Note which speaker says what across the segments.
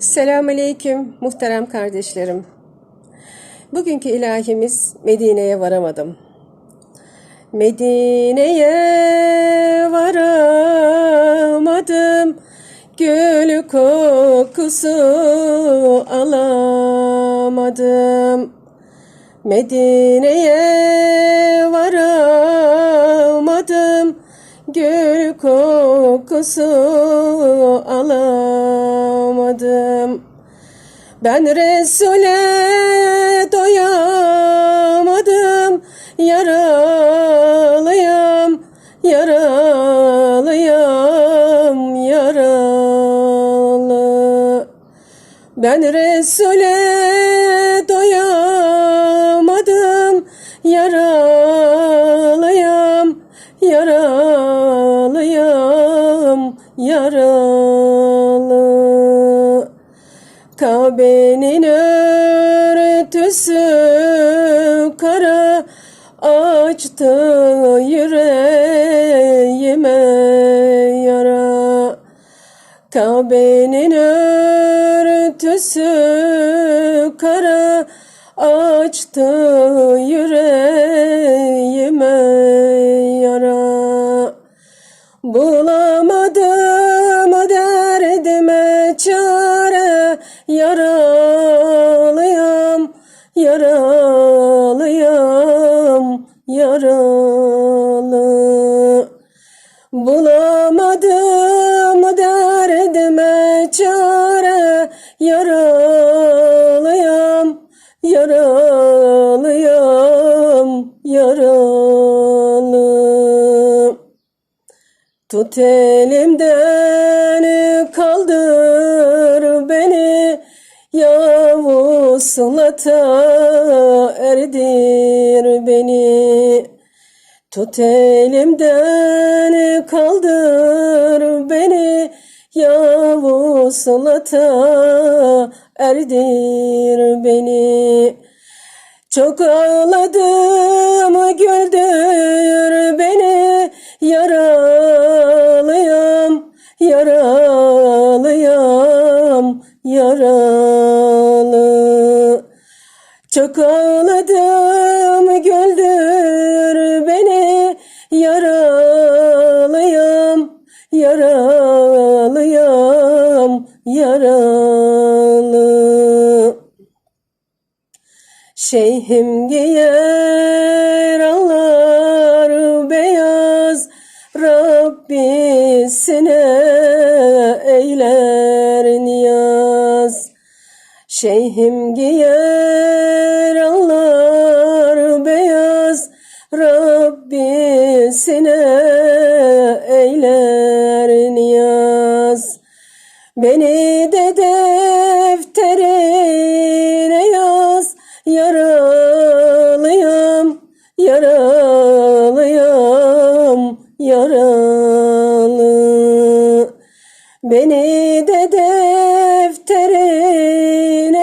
Speaker 1: Selamünaleyküm muhterem kardeşlerim. Bugünkü ilahimiz Medine'ye varamadım. Medine'ye varamadım. Gül kokusu alamadım. Medine'ye varamadım. Gül kokusu alamadım. Ben Resul'e doyamadım. Yaralıyam, yaralıyam, yaralı. Ben Resul'e doyamadım. Yaralıyam, yaralıyam, yaralı. Kabe'nin örtüsü kara açtı yüreğime yara. Kabe'nin örtüsü kara açtı yüreğime yara. Bulamadım çare Yaralıyam, yaralıyam, yaralı. Bulamadım derdime çare Yaralıyam, yaralıyam, yaralı Tut elimden kaldır beni. Yavuzlata erdir beni. Tut elimden kaldır beni. Yavuzlata erdir beni. Çok ağladım güldür beni yaralıyam yaralıyam yaralı. Çok ağladım güldür beni. Yaralıyam yaralıyam yaralı. Şeyhim giyer beyaz Rabbisine eyler niyaz. Şeyhim giyer ağlar beyaz. Rabbisine yaralı. Beni de defterine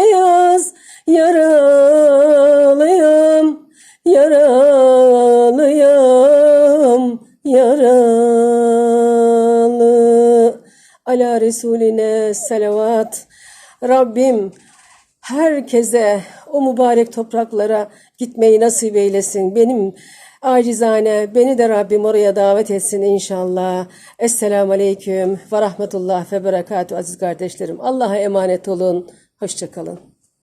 Speaker 1: yaz Yaralıyam, yaralıyam, yaralı. Ala Resuline selavat Rabbim herkese o mübarek topraklara gitmeyi nasip eylesin. Benim acizane beni de Rabbim oraya davet etsin inşallah. Esselamu Aleyküm ve Rahmetullah ve Berekatuhu aziz kardeşlerim. Allah'a emanet olun. Hoşçakalın.